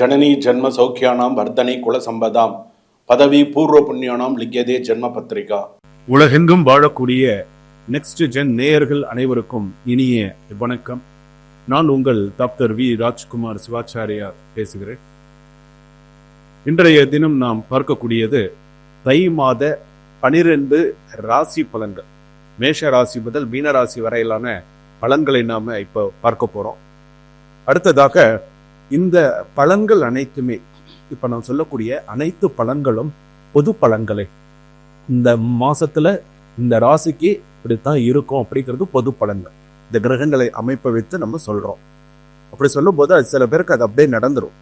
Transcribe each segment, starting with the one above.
ஜனனி ஜென்ம சௌக்கியானாம் வர்த்தனை குல சம்பதாம். பதவி பூர்வ புண்ணியானாம் லிக்கியதே ஜென்ம பத்திரிகா. உலகெங்கும் வாழக்கூடிய நெக்ஸ்ட் ஜென் நேயர்கள் அனைவருக்கும் இனிய வணக்கம். நான் உங்கள் டாக்டர் வி. ராஜ்குமார் சிவாச்சாரியார் பேசுகிறேன். இன்றைய தினம் நாம் பார்க்கக்கூடியது தை மாத பனிரெண்டு ராசி பலன்கள். மேஷ ராசி முதல் மீன ராசி வரையிலான பலன்களை நாம இப்போ பார்க்க போறோம். அடுத்ததாக இந்த பலன்கள் அனைத்துமே இப்போ நான் சொல்லக்கூடிய அனைத்து பலன்களும் பொது பலன்களே இந்த மாசத்துல இந்த ராசிக்கு இப்படித்தான் இருக்கும் அப்படிங்கிறது பொது பலன்கள் இந்த கிரகங்களை அமைப்பை வைத்து நம்ம சொல்றோம். அப்படி சொல்லும்போது அது சில பேருக்கு அது அப்படியே நடந்துடும்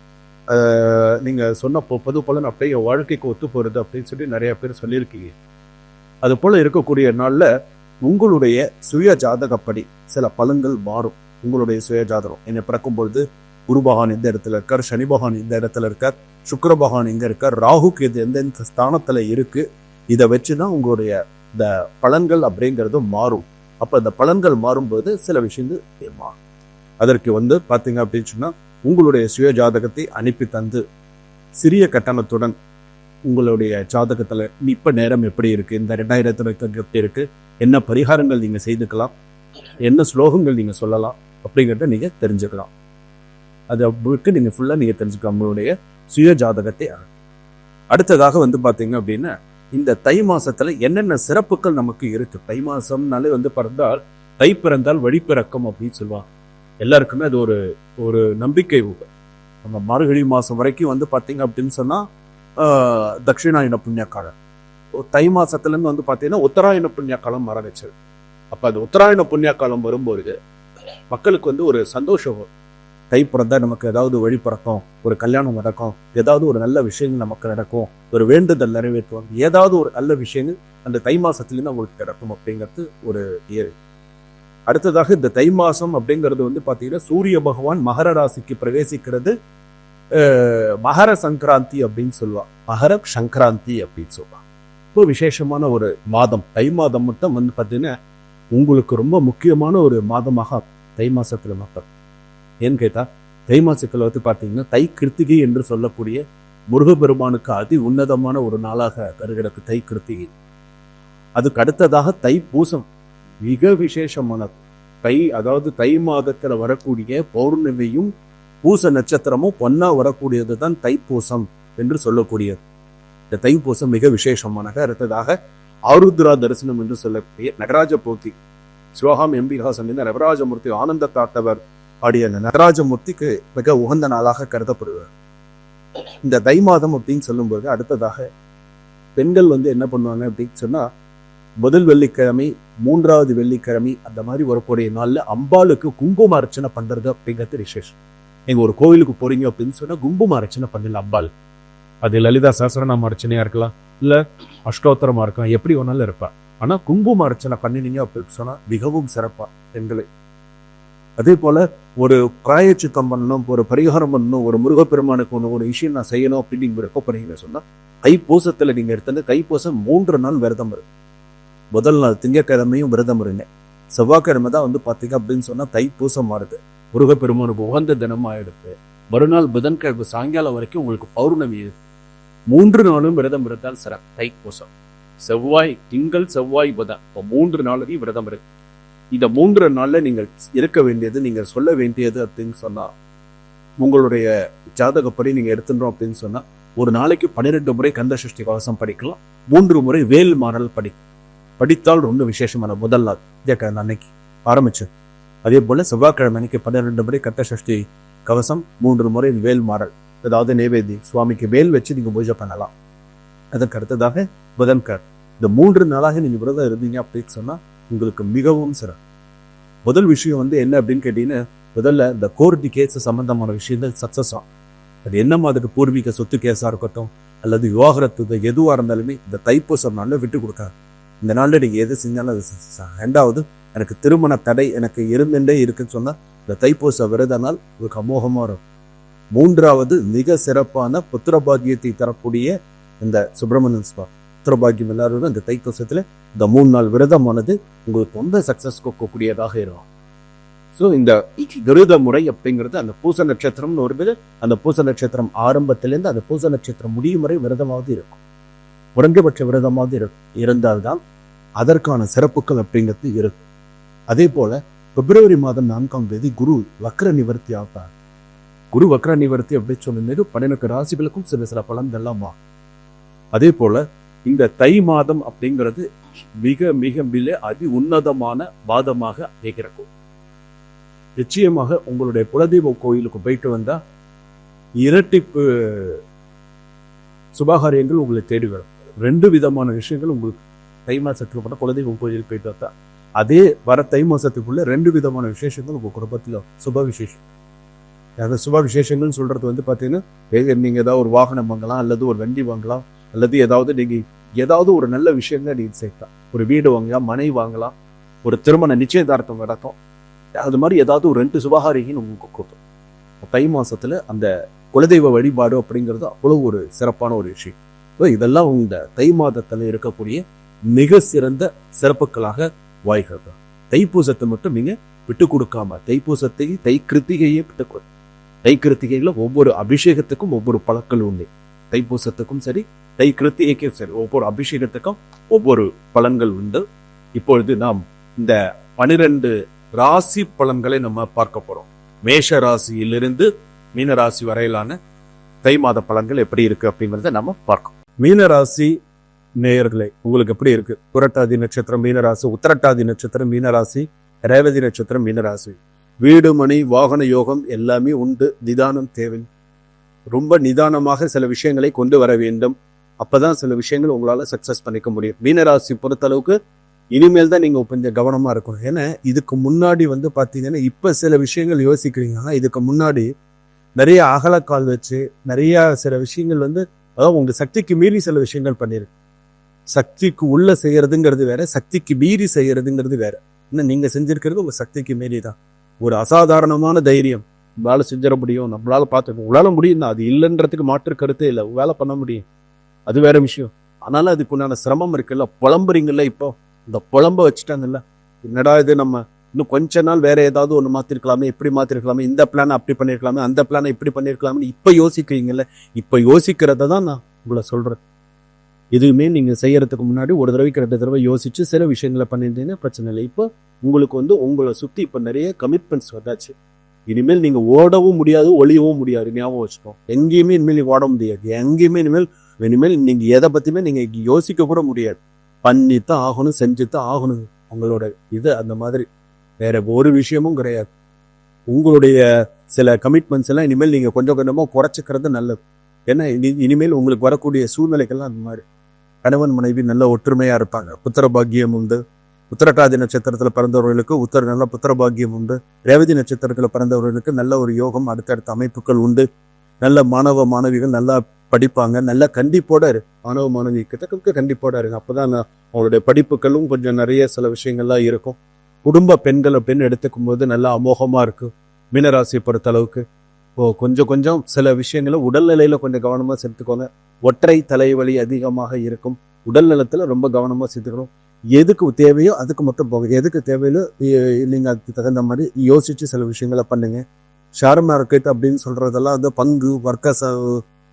நீங்கள் சொன்ன பொது பலன் அப்படியே என் வாழ்க்கைக்கு ஒத்து போகிறது அப்படின்னு சொல்லி நிறைய பேர் சொல்லியிருக்கீங்க. அது போல் இருக்கக்கூடிய நாளில் உங்களுடைய சுய ஜாதகப்படி சில பலன்கள் மாறும். உங்களுடைய சுய ஜாதகம். என்னை பிறக்கும் பொழுது குரு பகவான் எந்த இடத்துல இருக்கார்? சனி பகவான் எந்த இடத்துல இருக்கார்? சுக்கர பகவான் எங்க இருக்கார்? ராகுக்கு இது எந்தெந்த ஸ்தானத்தில் இருக்குது இதை வச்சு தான் உங்களுடைய இந்த பலன்கள் அப்படிங்கிறது மாறும். அப்போ இந்த பலன்கள் மாறும்போது சில விஷயங்கள் மாறும் அதற்கு வந்து பார்த்தீங்க அப்படின்னு சொன்னால் உங்களுடைய சுய ஜாதகத்தை அனுப்பி தந்து சிறிய கட்டணத்துடன் உங்களுடைய ஜாதகத்தில் இப்ப நேரம் எப்படி இருக்குது இந்த ரெண்டாயிரத்தி எப்படி இருக்குது என்ன பரிகாரங்கள் நீங்கள் செய்துக்கலாம்? என்ன ஸ்லோகங்கள் நீங்கள் சொல்லலாம்? அப்படிங்கிறத நீங்கள் தெரிஞ்சுக்கலாம். அது அவங்களுக்கு நீங்கள் ஃபுல்லா நீங்க தெரிஞ்சுக்கலாம் உங்களுடைய சுய ஜாதகத்தை அடுத்ததாக வந்து பார்த்தீங்க அப்படின்னா இந்த தை மாசத்துல என்னென்ன சிறப்புகள் நமக்கு இருக்கு? தை மாசம்னாலே வந்து பிறந்தால் தை பிறந்தால் வழி பிறக்கும் அப்படின்னு சொல்லுவாங்க. எல்லாருக்குமே அது ஒரு ஒரு நம்பிக்கை நம்ம மார்கழி மாசம் வரைக்கும் வந்து பார்த்தீங்க அப்படின்னு சொன்னா ஆஹ், தட்சிணாயன புண்ணிய காலம். தை மாசத்துல இருந்து வந்து பாத்தீங்கன்னா உத்தராயண புண்ணிய காலம் ஆரம்பிச்சது அப்போ அது உத்தராயண புண்ணிய காலம் வரும்போது மக்களுக்கு வந்து ஒரு சந்தோஷம் தை பிறந்தா நமக்கு ஏதாவது வழி பிறக்கும் ஒரு கல்யாணம் நடக்கும் ஏதாவது ஒரு நல்ல விஷயங்கள் நமக்கு நடக்கும் ஒரு வேண்டுதல் நிறைவேற்றுவாங்க ஏதாவது ஒரு நல்ல விஷயங்கள் அந்த தை மாசத்துலேருந்து அவங்களுக்கு கிடைக்கும் அப்படிங்கிறது ஒரு இயல் அடுத்ததாக இந்த தை மாசம் அப்படிங்கிறது வந்து பார்த்தீங்கன்னா சூரிய பகவான் மகர ராசிக்கு பிரவேசிக்கிறது மகர சங்கராந்தி அப்படின்னு சொல்லுவாள் மகர சங்கராந்தி அப்படின்னு சொல்லுவாள் ரொம்ப விசேஷமான ஒரு மாதம். தை மாதம் மட்டும் வந்து பார்த்தீங்கன்னா உங்களுக்கு ரொம்ப முக்கியமான ஒரு மாதமாக தை மாசத்துல மக்கள் ஏன்னு கேட்டால் தை மாசத்துல வந்து பார்த்தீங்கன்னா தை கிருத்திகை என்று சொல்லக்கூடிய முருகப்பெருமானுக்கு அதி உன்னதமான ஒரு நாளாக கருகிடக்கு தை கிருத்திகை. அதுக்கு அடுத்ததாக தை பூசம். மிக விசேஷமானது தை அதாவது தை மாதத்தில் வரக்கூடிய பௌர்ணமியும் பூச நட்சத்திரமும் பொன்னா வரக்கூடியது தான் தைப்பூசம் என்று சொல்லக்கூடியது. இந்த தைப்பூசம் மிக விசேஷமானது அடுத்ததாக ஆருத்ரா தரிசனம் என்று சொல்லக்கூடிய நடராஜ போத்தி. சிவகாம் எம்பிகாசன் இந்த நடராஜமூர்த்தி ஆனந்த தாத்தவர் ஆடிய நடராஜமூர்த்திக்கு மிக உகந்த நாளாக கருதப்படுவார். இந்த தை மாதம் அப்படின்னு சொல்லும்போது அடுத்ததாக பெண்கள் வந்து என்ன பண்ணுவாங்க அப்படின்னு சொன்னா முதல் வெள்ளிக்கிழமை மூன்றாவது வெள்ளிக்கிழமை அந்த மாதிரி வரக்கூடிய நாள்ல அம்பாளுக்கு குங்கும அர்ச்சனை பண்றது அப்படிங்கிறது விசேஷம். நீங்க ஒரு கோவிலுக்கு போறீங்க அப்படின்னு சொன்னா குங்கும அர்ச்சனை பண்ணல அம்பாள். அது லலிதா சஹஸ்ரநாம அர்ச்சனையா இருக்கலாம் இல்ல அஷ்டோத்தரமா இருக்கலாம் எப்படி வேணாலும் இருப்பா. ஆனா குங்கும அர்ச்சனை பண்ணினீங்க அப்படின்னு சொன்னா மிகவும் சிறப்பா பெண்களை அதே போல் ஒரு பிராயச்சித்தம் பண்ணணும் ஒரு பரிகாரம் பண்ணணும் ஒரு முருகப்பெருமானுக்கு ஒன்று ஒரு விஷயம் நான் செய்யணும் அப்படின்னு நீங்க பண்ணீங்க சொன்னால் கைப்பூசத்தில் நீங்கள் எடுத்தது தைப்பூசம் மூன்று நாள் விரதம் இருக்கு முதல் நாள் திங்கக்கிழமையும் விரதம் இருங்க. செவ்வாய்க்கிழமை தான் வந்து பார்த்தீங்க அப்படின்னு சொன்னால் தைப்பூசம் மாறுது. முருகப்பெருமானுக்கு உகந்த தினமாக எடுத்து மறுநாள் புதன்கிழமை சாயங்காலம் வரைக்கும் உங்களுக்கு பௌர்ணமி இருக்கு மூன்று நாளும் விரதம் இருந்தால் சிறப்பு. தைப்பூசம். செவ்வாய் திங்கள் செவ்வாய் புதன். இப்போ மூன்று நாளையும் விரதம் இருக்கு இந்த மூன்று நாள்ல நீங்கள் இருக்க வேண்டியது நீங்க சொல்ல வேண்டியது அப்படின்னு சொன்னா உங்களுடைய ஜாதகப்படி நீங்க எடுத்துட்டோம் அப்படின்னு சொன்னா ஒரு நாளைக்கு பன்னிரெண்டு முறை கந்த சஷ்டி கவசம் படிக்கலாம் மூன்று முறை வேல் மாறல் படி படித்தால் ரொம்ப விசேஷமான முதல் நாள் விஜயக்கிழமை அன்னைக்கு ஆரம்பிச்சு. அதே போல செவ்வாய்க்கிழமை அன்னைக்கு பன்னிரெண்டு முறை கந்த சஷ்டி கவசம் மூன்று முறை வேல் மாறல் அதாவது நெய்வேதி சுவாமிக்கு வேல் வச்சு நீங்க பூஜை பண்ணலாம். அதற்கு அடுத்ததாக புதன்கர் இந்த மூன்று நாளாக நீங்க விரதம் இருந்தீங்க அப்படின்னு சொன்னா உங்களுக்கு மிகவும் சிறப்பு. முதல் விஷயம் வந்து என்ன அப்படின்னு கேட்டீங்கன்னா முதல்ல இந்த கோர்ட்டு கேஸ் சம்பந்தமான விஷயங்கள் சக்ஸஸ் ஆகும். அது என்ன மாதிரி பூர்வீக சொத்து கேஸா இருக்கட்டும் அல்லது விவாகரத்து எதுவா இருந்தாலுமே இந்த தைப்பூசம் நாளில் விட்டு கொடுக்காது. இந்த நாளில் நீங்க எது செஞ்சாலும் அது ரெண்டாவது எனக்கு திருமண தடை எனக்கு இருந்துட்டே இருக்குன்னு சொன்னா இந்த தைப்பூச விரதனால் நாள் உங்களுக்கு அமோகமா இருக்கும். மூன்றாவது மிக சிறப்பான புத்திரபாகியத்தை தரக்கூடிய இந்த சுப்பிரமணியன் சுவாமி. புத்திர பாக்கியம் எல்லாரும் இந்த தைத்தோசத்தில் இந்த மூணு நாள் விரதமானது உங்களுக்கு ரொம்ப சக்ஸஸ் கொடுக்கக்கூடியதாக இருக்கும். ஸோ இந்த விருத முறை அப்படிங்கிறது அந்த பூச நட்சத்திரம்னு ஒரு பேர் அந்த பூச நட்சத்திரம் ஆரம்பத்திலேருந்து அந்த பூச நட்சத்திரம் முடியும் வரை விரதமாவது இருக்கும். குறைந்தபட்ச விரதமாவது இரு இருந்தால்தான் அதற்கான சிறப்புகள் அப்படிங்கிறது இருக்கும். அதே போல பிப்ரவரி மாதம் நான்காம் தேதி குரு வக்ர நிவர்த்தி ஆகிறார் குரு வக்ர நிவர்த்தி அப்படின்னு சொன்னது பன்னிரண்டு ராசிகளுக்கும் சில சில பலன்கள்லாம் வா அதே போல இந்த தை மாதம் அப்படிங்கிறது மிக மிக மிக அதி உன்னதமான வாதமாக அமைகிறது நிச்சயமாக உங்களுடைய குலதெய்வ கோயிலுக்கு போயிட்டு வந்தால் இரட்டிப்பு சுபகாரியங்கள் உங்களை தேடி வரும். ரெண்டு விதமான விஷயங்கள் உங்களுக்கு தை மாசத்துக்கு போன குலதெய்வம் கோயிலுக்கு போயிட்டு வந்தா. அதே வர தை மாசத்துக்குள்ள ரெண்டு விதமான விசேஷங்கள் உங்கள் குடும்பத்தில் சுப விசேஷம். அந்த சுப விசேஷங்கள்னு சொல்றது வந்து பார்த்தீங்கன்னா நீங்கள் ஏதாவது ஒரு வாகனம் வாங்கலாம் அல்லது ஒரு வண்டி வாங்கலாம் அல்லது ஏதாவது நீங்கள் ஏதாவது ஒரு நல்ல விஷயங்கள் நீ சேர்க்கலாம் ஒரு வீடு வாங்கலாம் மனை வாங்கலாம் ஒரு திருமண நிச்சயதார்த்தம் நடக்கும் அது மாதிரி ஏதாவது ஒரு ரெண்டு சுபகாரிகின்னு உங்களுக்கு கொடுக்கும். தை மாசத்துல அந்த குலதெய்வ வழிபாடு அப்படிங்கிறது அவ்வளோ ஒரு சிறப்பான ஒரு விஷயம். இதெல்லாம் இந்த தை மாதத்துல இருக்கக்கூடிய மிக சிறந்த சிறப்புகளாக வாய்கிறது தைப்பூசத்தை மட்டும் நீங்கள் விட்டு கொடுக்காம தைப்பூசத்தை தை கிருத்திகையே விட்டு கொடு. தை கிருத்திகையில் ஒவ்வொரு அபிஷேகத்துக்கும் ஒவ்வொரு பழக்கள் உண்டு. தைப்பூசத்துக்கும் சரி தை கிருத்திகைக்கும் சரி ஒவ்வொரு அபிஷேகத்துக்கும் ஒவ்வொரு பலன்கள் உண்டு. இப்பொழுது நாம் இந்த பனிரெண்டு ராசி பலன்களை நம்ம பார்க்க போறோம். மேஷ ராசியிலிருந்து மீன ராசி வரையிலான தை மாத பலன்கள் எப்படி இருக்கு அப்படிங்கிறத நம்ம பார்க்கணும். மீன ராசி நேயர்களே உங்களுக்கு எப்படி இருக்கு? புரட்டாதி நட்சத்திரம் மீனராசி உத்தரட்டாதி நட்சத்திரம் மீனராசி ரேவதி நட்சத்திரம் மீனராசி வீடு மணி வாகன யோகம் எல்லாமே உண்டு. நிதானம் தேவை. ரொம்ப நிதானமாக சில விஷயங்களை கொண்டு வர வேண்டும். அப்பதான் சில விஷயங்கள் உங்களால் சக்ஸஸ் பண்ணிக்க முடியும். மீனராசி பொறுத்தளவுக்கு இனிமேல் தான் நீங்கள் கொஞ்சம் கவனமாக இருக்கணும். ஏன்னா இதுக்கு முன்னாடி வந்து பார்த்தீங்கன்னா இப்போ சில விஷயங்கள் யோசிக்கிறீங்கன்னா இதுக்கு முன்னாடி நிறைய அகலக்கால் வச்சு நிறைய சில விஷயங்கள் வந்து அதாவது உங்கள் சக்திக்கு மீறி சில விஷயங்கள் பண்ணிருக்கு சக்திக்கு உள்ள செய்யறதுங்கிறது வேற சக்திக்கு மீறி செய்யறதுங்கிறது வேற. இன்னும் நீங்கள் செஞ்சிருக்கிறது உங்கள் சக்திக்கு மீறி தான் ஒரு அசாதாரணமான தைரியம். நம்மளால் செஞ்சிட முடியும். நம்மளால் பார்த்துக்கணும் உங்களால் முடியும் அது இல்லைன்றதுக்கு மாற்று கருத்தே இல்லை. வேலை பண்ண முடியும். அது வேற விஷயம். ஆனாலும் அதுக்கு உண்டான சிரமம் இருக்குல்ல? புலம்புறீங்கல்ல இப்போ? இந்த புலம்ப வச்சுட்டாங்கல்ல? என்னடா இது நம்ம இன்னும் கொஞ்ச நாள் வேற ஏதாவது ஒன்று மாத்திருக்கலாமே? இப்படி மாத்திருக்கலாமே? இந்த பிளானை அப்படி பண்ணிருக்கலாமே? அந்த பிளானை இப்படி பண்ணிருக்கலாமே? இப்போ யோசிக்கிறீங்கல்ல? இப்போ யோசிக்கிறத தான் நான் உங்களை சொல்றேன். எதுவுமே நீங்க செய்யறதுக்கு முன்னாடி ஒரு தடவைக்கு ரெண்டு தடவை யோசிச்சு சில விஷயங்களை பண்ணியிருந்தீங்கன்னா பிரச்சனை இல்லை. இப்போ உங்களுக்கு வந்து உங்களை சுத்தி இப்போ நிறைய கமிட்மெண்ட்ஸ் வந்தாச்சு. இனிமேல் நீங்க ஓடவும் முடியாது ஒளியவும் முடியாது. ஞாபகம் வச்சுக்கோம் எங்கேயுமே இனிமேல் ஓட முடியாது. எங்கேயுமே இனிமேல் இனிமேல் நீங்கள் எதை பற்றியுமே நீங்கள் யோசிக்க கூட முடியாது. பண்ணித்தான் ஆகணும் செஞ்சுத்தான் ஆகணும். உங்களோட இது அந்த மாதிரி வேற ஒரு விஷயமும் கிடையாது. உங்களுடைய சில கமிட்மெண்ட்ஸ் எல்லாம் இனிமேல் நீங்கள் கொஞ்சம் கொஞ்சமாக குறைச்சிக்கிறது நல்லது. ஏன்னா இனி- இனிமேல் உங்களுக்கு வரக்கூடிய சூழ்நிலைகள்லாம் அந்த மாதிரி. கணவன் மனைவி நல்ல ஒற்றுமையாக இருப்பாங்க. புத்திர பாக்கியம் உண்டு. உத்தரட்டாதி நட்சத்திரத்தில் பிறந்தவர்களுக்கு உத்தர நல்ல புத்திர பாக்கியம் உண்டு. ரேவதி நட்சத்திரத்தில் பிறந்தவர்களுக்கு நல்ல ஒரு யோகம் அடுத்தடுத்த அமைப்புகள் உண்டு. நல்ல மாணவ மாணவிகள் நல்லா படிப்பாங்க. நல்லா கண்டிப்போட இரு. மாணவ மாணவி கிட்ட கண்டிப்போட இருங்க. அப்பதான் அவங்களுடைய படிப்புகளும் கொஞ்சம் நிறைய சில விஷயங்கள்லாம் இருக்கும். குடும்ப பெண்கள் அப்படின்னு எடுத்துக்கும் போது நல்லா அமோகமாக இருக்கும் மீனராசி பொறுத்த அளவுக்கு இப்போ கொஞ்சம் கொஞ்சம் சில விஷயங்களை உடல்நிலையில் கொஞ்சம் கவனமாக சேர்த்துக்கோங்க ஒற்றை தலைவலி அதிகமாக இருக்கும். உடல் நலத்தில் ரொம்ப கவனமாக சேர்த்துக்கணும் எதுக்கு தேவையோ அதுக்கு மட்டும் போக எதுக்கு தேவையோ நீங்கள் அதுக்கு தகுந்த மாதிரி யோசித்து சில விஷயங்களை பண்ணுங்கள் ஷேர் மார்க்கெட் அப்படின்னு சொல்றதெல்லாம் வந்து பங்கு வர்க்க ச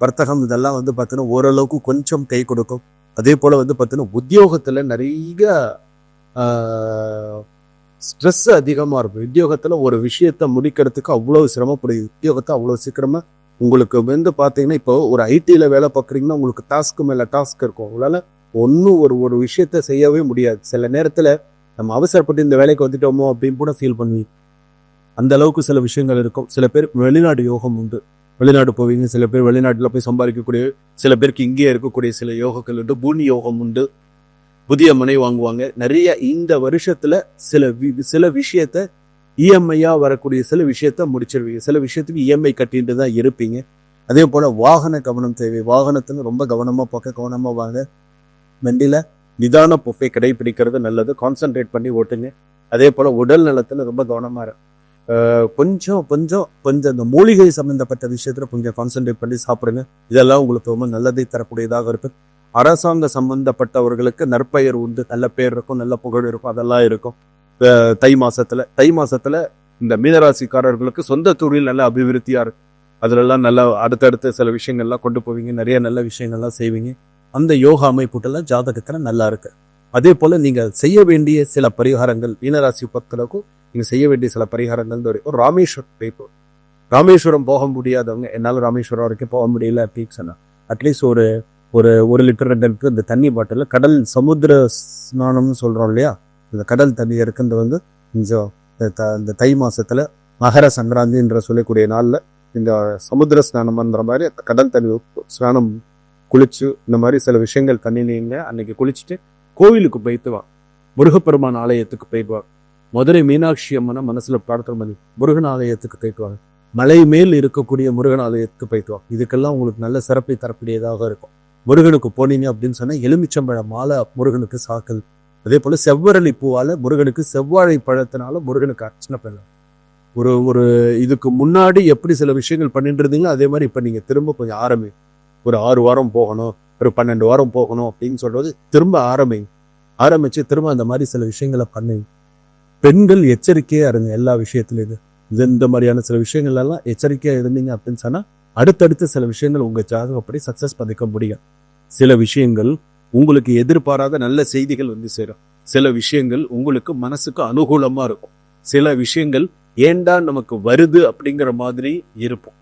வர்த்தகம் இதெல்லாம் வந்து பார்த்தீங்கன்னா ஓரளவுக்கு கொஞ்சம் கை கொடுக்கும். அதே போல வந்து பார்த்தீங்கன்னா உத்தியோகத்துல நிறைய ஸ்ட்ரெஸ் அதிகமாக இருக்கும். உத்தியோகத்துல ஒரு விஷயத்த முடிக்கிறதுக்கு அவ்வளோ சிரமப்படுது உத்தியோகத்தை அவ்வளோ சீக்கிரமாக உங்களுக்கு வந்து பார்த்தீங்கன்னா இப்போ ஒரு ஐடில வேலை பார்க்குறீங்கன்னா உங்களுக்கு டாஸ்க்கு மேலே டாஸ்க் இருக்கும். உங்களால் ஒன்றும் ஒரு ஒரு விஷயத்த செய்யவே முடியாது. சில நேரத்தில் நம்ம அவசரப்பட்டு இந்த வேலைக்கு வந்துட்டோமோ அப்படின்னு கூட ஃபீல் பண்ணுவீங்க. அந்த அளவுக்கு சில விஷயங்கள் இருக்கும். சில பேர் வெளிநாடு யோகம் உண்டு. வெளிநாடு போவீங்க சில பேர் வெளிநாட்டில் போய் சம்பாதிக்கக்கூடிய சில பேருக்கு இங்கேயே இருக்கக்கூடிய சில யோகங்கள் உண்டு. பூமி யோகம் உண்டு. புதிய மனை வாங்குவாங்க. நிறைய இந்த வருஷத்துல சில வி- சில விஷயத்த இஎம்ஐயா வரக்கூடிய சில விஷயத்த முடிச்சிருவீங்க. சில விஷயத்துக்கு இஎம்ஐ கட்டிட்டு தான் இருப்பீங்க. அதே போல வாகன கவனம் தேவை. வாகனத்துக்கு ரொம்ப கவனமா பார்க்க கவனமா வாங்க. வண்டியில நிதான பொஃபை கடைபிடிக்கிறது நல்லது. கான்சென்ட்ரேட் பண்ணி ஓட்டுங்க. அதே போல உடல் நலத்துல ரொம்ப கவனமா இருக்கும் கொஞ்சம் கொஞ்சம் கொஞ்சம் இந்த மூலிகை சம்பந்தப்பட்ட விஷயத்துல கொஞ்சம் கான்சென்ட்ரேட் பண்ணி சாப்பிடுங்க. இதெல்லாம் உங்களுக்கு ரொம்ப நல்லதை தரக்கூடியதாக இருக்கும். அரசாங்க சம்பந்தப்பட்டவர்களுக்கு நற்பெயர் உண்டு. நல்ல பேர் இருக்கும் நல்ல புகழ் இருக்கும் அதெல்லாம் இருக்கும். தை மாசத்துல தை மாசத்துல இந்த மீனராசிக்காரர்களுக்கு சொந்த தொழில் நல்ல அபிவிருத்தியா இருக்கும். அதுலெல்லாம் நல்லா அடுத்தடுத்த சில விஷயங்கள்லாம் கொண்டு போவீங்க. நிறைய நல்ல விஷயங்கள்லாம் செய்வீங்க. அந்த யோகா அமைப்புட்டெல்லாம் ஜாதகத்துல நல்லா இருக்கு. அதே போல நீங்க செய்ய வேண்டிய சில பரிகாரங்கள் மீனராசி பொறுத்தளவுக்கும் நீங்கள் செய்ய வேண்டிய சில பரிகாரங்கள் ஒரு ராமேஸ்வரம் போய் ராமேஸ்வரம் போக முடியாதவங்க என்னால் ராமேஸ்வரம் வரைக்கும் போக முடியல அப்படின்னு சொன்னால் அட்லீஸ்ட் ஒரு ஒரு ஒரு லிட்டர் ரெண்டு லிட்டர் இந்த தண்ணி பாட்டில் கடல் சமுத்திர ஸ்நானம்னு சொல்கிறோம் இல்லையா? இந்த கடல் தண்ணி இருக்கிறது வந்து கொஞ்சம் இந்த த- இந்த தை மாதத்தில் மகர சங்கராந்தின்ற சொல்லக்கூடிய நாளில் இந்த சமுத்திர ஸ்நானம்ன்ற மாதிரி அந்த கடல் தண்ணி ஸ்நானம் குளிச்சு இந்த மாதிரி சில விஷயங்கள் தண்ணி நீங்க அன்னைக்கு குளிச்சுட்டு கோவிலுக்கு போயிட்டு முருகப்பெருமான் ஆலயத்துக்கு போயிட்டு மதுரை மீனாட்சி அம்மனை மனசில் பிரார்த்தனை பண்ணி முருகன் ஆலயத்துக்கு போயிட்டு மலை மேல் இருக்கக்கூடிய முருகன் ஆலயத்துக்கு போயிட்டு வாங்க. இதுக்கெல்லாம் உங்களுக்கு நல்ல சிறப்பை தரக்கூடியதாக இருக்கும். முருகனுக்கு போனீங்க அப்படின்னு சொன்னால் எலுமிச்சம்பழ மாலை முருகனுக்கு சாக்கல். அதே போல் செவ்வரளி பூவால் முருகனுக்கு செவ்வாழை பழத்தினால முருகனுக்கு அர்ச்சனை பண்ணலாம். ஒரு ஒரு இதுக்கு முன்னாடி எப்படி சில விஷயங்கள் பண்ணிட்டு இருந்தீங்களோ அதே மாதிரி இப்போ நீங்கள் திரும்ப கொஞ்சம் ஆரம்பி. ஒரு ஆறு வாரம் போகணும் ஒரு பன்னெண்டு வாரம் போகணும் அப்படின்னு சொல்றது திரும்ப ஆரம்பி. ஆரம்பித்து திரும்ப அந்த மாதிரி சில விஷயங்களை பண்ணுங்க பெண்கள் எச்சரிக்கையா இருங்க எல்லா விஷயத்துலையும். இது இந்த மாதிரியான சில விஷயங்கள் எல்லாம் எச்சரிக்கையா இருந்தீங்க அப்படின்னு சொன்னா அடுத்தடுத்து சில விஷயங்கள் உங்கள் ஜாதகப்படி சக்ஸஸ் பண்ணிக்க முடியும். சில விஷயங்கள் உங்களுக்கு எதிர்பாராத நல்ல செய்திகள் வந்து சேரும். சில விஷயங்கள் உங்களுக்கு மனசுக்கு அனுகூலமா இருக்கும். சில விஷயங்கள் ஏண்டா நமக்கு வருது அப்படிங்கிற மாதிரி இருப்போம்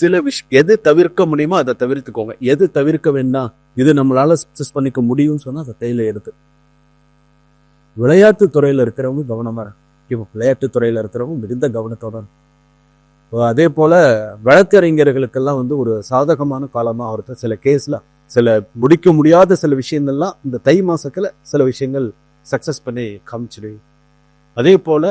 சில விஷ் எது தவிர்க்க முடியுமோ அதை தவிர்த்துக்கோங்க. எது தவிர்க்க வேண்டாம் இது நம்மளால சக்சஸ் பண்ணிக்க முடியும்னு சொன்னா அதை கையில் எடுத்து. விளையாட்டு துறையில் இருக்கிறவங்க கவனமாக இப்போ விளையாட்டு துறையில் இருக்கிறவங்க மிகுந்த கவனத்தோட அதே போல் வழக்கறிஞர்களுக்கெல்லாம் வந்து ஒரு சாதகமான காலமாக ஒருத்தர் சில கேஸில் சில முடிக்க முடியாத சில விஷயங்கள்லாம் இந்த தை மாசத்துல சில விஷயங்கள் சக்ஸஸ் பண்ணி காமிச்சிரு. அதே போல்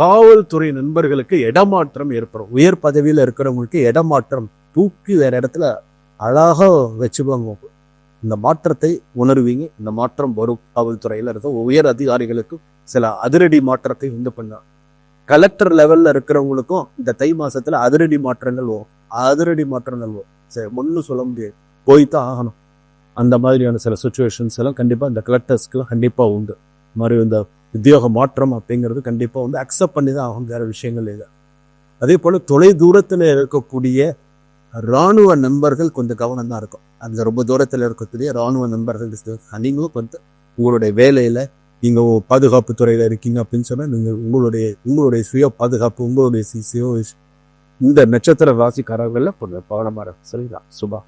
காவல்துறை நண்பர்களுக்கு இடமாற்றம் ஏற்படும். உயர் பதவியில் இருக்கிறவங்களுக்கு இடமாற்றம் தூக்கி வேற இடத்துல அழகா வச்சுப்பாங்க. இந்த மாற்றத்தை உணர்வீங்க. இந்த மாற்றம் வரும். காவல்துறையில் இருக்க உயர் அதிகாரிகளுக்கு சில அதிரடி மாற்றத்தை உண்டு பண்ணார் கலெக்டர் லெவல்ல இருக்கிறவங்களுக்கும் இந்த தை மாசத்துல அதிரடி மாற்றங்கள் வரும். அதிரடி மாற்றங்கள் வரும். சரி ஒன்றும் சொல்ல முடியாது. போய்தான் ஆகணும். அந்த மாதிரியான சில சுச்சுவேஷன்ஸ் எல்லாம் கண்டிப்பா இந்த கலெக்டர்ஸ்க்கு கண்டிப்பா உண்டு. மாதிரி இந்த உத்தியோக மாற்றம் அப்படிங்கிறது கண்டிப்பா வந்து அக்செப்ட் பண்ணி தான் ஆகும் வேற விஷயங்கள் இல்லை. அதே போல தொலை தூரத்துல இருக்கக்கூடிய ராணுவ நண்பர்கள் கொஞ்சம் கவனம் தான் இருக்கும். அந்த ரொம்ப தூரத்தில் இருக்கக்கூடிய ராணுவ நண்பர்கள் நீங்களும் கொஞ்சம் உங்களுடைய வேலையில் நீங்கள் பாதுகாப்பு துறையில் இருக்கீங்க அப்படின்னு சொன்னால் நீங்கள் உங்களுடைய உங்களுடைய சுய பாதுகாப்பு உங்களுடைய சி- சுய இந்த நட்சத்திர ராசிக்காரர்களில் கொஞ்சம் கவனமாக இருக்கும் சரிங்களா? சுபா.